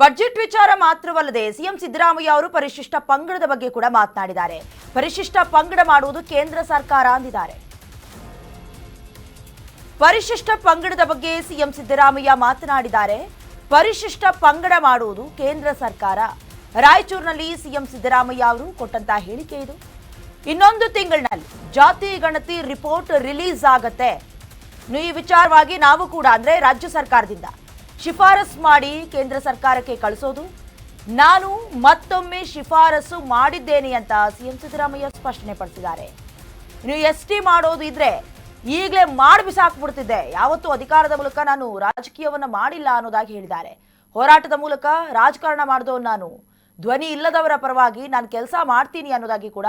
Budget ವಿಚಾರ ಮಾತ್ರವಲ್ಲದೆ CM Siddaramaiah ಅವರು ಪರಿಶಿಷ್ಟ ಪಂಗಡದ ಬಗ್ಗೆ ಕೂಡ ಮಾತನಾಡಿದ್ದಾರೆ. ಪರಿಶಿಷ್ಟ ಪಂಗಡ ಮಾಡುವುದು ಕೇಂದ್ರ ಸರ್ಕಾರ ಅಂದಿದ್ದಾರೆ. ಪರಿಶಿಷ್ಟ ಪಂಗಡದ ಬಗ್ಗೆ ಸಿಎಂ ಸಿದ್ದರಾಮಯ್ಯ ಮಾತನಾಡಿದ್ದಾರೆ. ಪರಿಶಿಷ್ಟ ಪಂಗಡ ಮಾಡುವುದು ಕೇಂದ್ರ ಸರ್ಕಾರ. ರಾಯಚೂರಿನಲ್ಲಿ ಸಿಎಂ ಸಿದ್ದರಾಮಯ್ಯ ಅವರು ಕೊಟ್ಟಂತ ಹೇಳಿಕೆ ಇದು. ಇನ್ನೊಂದು ತಿಂಗಳಿನಲ್ಲಿ ಜಾತಿ ಗಣತಿ ರಿಪೋರ್ಟ್ ರಿಲೀಸ್ ಆಗತ್ತೆ. ಈ ವಿಚಾರವಾಗಿ ನಾವು ಕೂಡ ಅಂದ್ರೆ ರಾಜ್ಯ ಸರ್ಕಾರದಿಂದ. ಶಿಫಾರಸ್ ಮಾಡಿ ಕೇಂದ್ರ ಸರ್ಕಾರಕ್ಕೆ ಕಳಿಸೋದು. ನಾನು ಮತ್ತೊಮ್ಮೆ ಶಿಫಾರಸು ಮಾಡಿದ್ದೇನೆ ಅಂತ ಸಿಎಂ ಸಿದ್ದರಾಮಯ್ಯ ಸ್ಪಷ್ಟನೆ ಪಡಿಸಿದ್ದಾರೆ ಇನ್ನು ಎಸ್ ಟಿ ಮಾಡೋದು ಇದ್ರೆ ಈಗಲೇ ಮಾಡಿ ಬಿಸಾಕ್ಬಿಡ್ತಿದ್ದೆ. ಯಾವತ್ತೂ ಅಧಿಕಾರದ ಮೂಲಕ ನಾನು ರಾಜಕೀಯವನ್ನು ಮಾಡಿಲ್ಲ ಅನ್ನೋದಾಗಿ ಹೇಳಿದ್ದಾರೆ. ಹೋರಾಟದ ಮೂಲಕ ರಾಜಕಾರಣ ಮಾಡಿದವನು ನಾನು. ಧ್ವನಿ ಇಲ್ಲದವರ ಪರವಾಗಿ ನಾನು ಕೆಲಸ ಮಾಡ್ತೀನಿ ಅನ್ನೋದಾಗಿ ಕೂಡ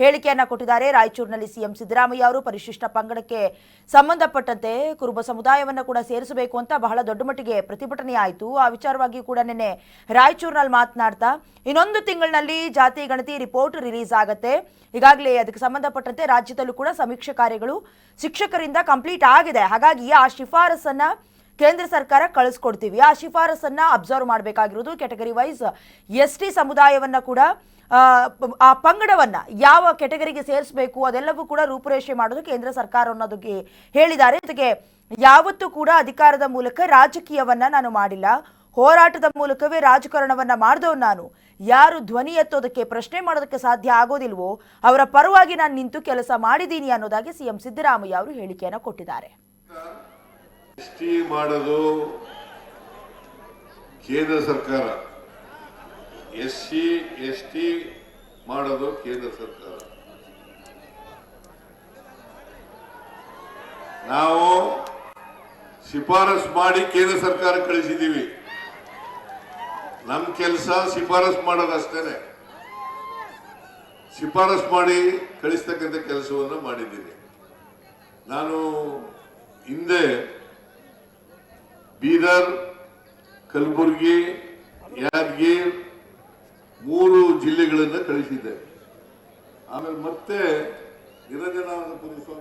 ಹೇಳಿಕೆಯನ್ನ ಕೊಟ್ಟಿದ್ದಾರೆ. ರಾಯಚೂರಿನಲ್ಲಿ ಸಿಎಂ ಸಿದ್ದರಾಮಯ್ಯ ಅವರು ಪರಿಶಿಷ್ಟ ಪಂಗಡಕ್ಕೆ ಸಂಬಂಧಪಟ್ಟಂತೆ ಕುರುಬ ಸಮುದಾಯವನ್ನ ಕೂಡ ಸೇರಿಸಬೇಕು ಅಂತ ಬಹಳ ದೊಡ್ಡ ಮಟ್ಟಿಗೆ ಪ್ರತಿಭಟನೆ ಆಯಿತು. ಆ ವಿಚಾರವಾಗಿ ಕೂಡ ನಿನ್ನೆ ರಾಯಚೂರಿನಲ್ಲಿ ಮಾತನಾಡ್ತಾ ಇನ್ನೊಂದು ತಿಂಗಳಿನಲ್ಲಿ ಜಾತಿ, ಗಣತಿ ರಿಪೋರ್ಟ್ ರಿಲೀಸ್ ಆಗತ್ತೆ. ಈಗಾಗಲೇ ಅದಕ್ಕೆ ಸಂಬಂಧಪಟ್ಟಂತೆ ರಾಜ್ಯದಲ್ಲೂ ಕೂಡ ಸಮೀಕ್ಷೆ ಕಾರ್ಯಗಳು ಶಿಕ್ಷಕರಿಂದ ಕಂಪ್ಲೀಟ್ ಆಗಿದೆ. ಹಾಗಾಗಿ ಆ ಶಿಫಾರಸನ್ನ ಕೇಂದ್ರ ಸರ್ಕಾರ ಕಳಿಸ್ಕೊಡ್ತೀವಿ. ಆ ಶಿಫಾರಸನ್ನ ಅಬ್ಸರ್ವ್ ಮಾಡಬೇಕಾಗಿರೋದು ಕ್ಯಾಟಗರಿ ವೈಸ್ ಎಸ್ ಟಿ ಸಮುದಾಯವನ್ನ ಕೂಡ ಆ, ಪಂಗಡವನ್ನ ಯಾವ ಕೆಟಗರಿಗೆ ಸೇರಿಸಬೇಕು ಅದೆಲ್ಲವೂ ಕೂಡ ರೂಪುರೇಷೆ ಮಾಡೋದು ಕೇಂದ್ರ ಸರ್ಕಾರ ಅನ್ನೋದಕ್ಕೆ ಹೇಳಿದ್ದಾರೆ. ಜೊತೆಗೆ ಯಾವತ್ತೂ ಕೂಡ ಅಧಿಕಾರದ ಮೂಲಕ ರಾಜಕೀಯವನ್ನ ನಾನು ಮಾಡಿಲ್ಲ. ಹೋರಾಟದ ಮೂಲಕವೇ ರಾಜಕಾರಣವನ್ನ ಮಾಡಿದವ್ ನಾನು. ಯಾರು ಧ್ವನಿ ಎತ್ತೋದಕ್ಕೆ ಪ್ರಶ್ನೆ ಮಾಡೋದಕ್ಕೆ ಸಾಧ್ಯ ಆಗೋದಿಲ್ವೋ ಅವರ ಪರವಾಗಿ ನಾನು ನಿಂತು ಕೆಲಸ ಮಾಡಿದ್ದೀನಿ ಅನ್ನೋದಾಗಿ ಸಿಎಂ ಸಿದ್ದರಾಮಯ್ಯ ಅವರು ಹೇಳಿಕೆಯನ್ನು ಕೊಟ್ಟಿದ್ದಾರೆ. ಎಸ್ ಟಿ ಮಾಡೋದು ಕೇಂದ್ರ ಸರ್ಕಾರ. ಎಸ್ ಸಿ, ಎಸ್ ಟಿ ಮಾಡೋದು ಕೇಂದ್ರ ಸರ್ಕಾರ. ನಾವು ಶಿಫಾರಸ್ ಮಾಡಿ ಕೇಂದ್ರ ಸರ್ಕಾರ ಕಳಿಸಿದ್ದೀವಿ ನಮ್ಮ ಕೆಲಸ ಶಿಫಾರಸ್ ಮಾಡೋದಷ್ಟೇನೆ ಶಿಫಾರಸ್ ಮಾಡಿ ಕಳಿಸ್ತಕ್ಕಂಥ ಕೆಲಸವನ್ನು ಮಾಡಿದ್ದೀನಿ ನಾನು ಹಿಂದೆ ಬೀದರ್ ಕಲಬುರಗಿ ಯಾದಗಿರಿ ಮೂರು ಜಿಲ್ಲೆಗಳನ್ನು ಕಳಿಸಿದ್ದೆ. ಆಮೇಲೆ ಮತ್ತೆ ನಿರಂಜನಾನಂದ ಮಾಡಿದರು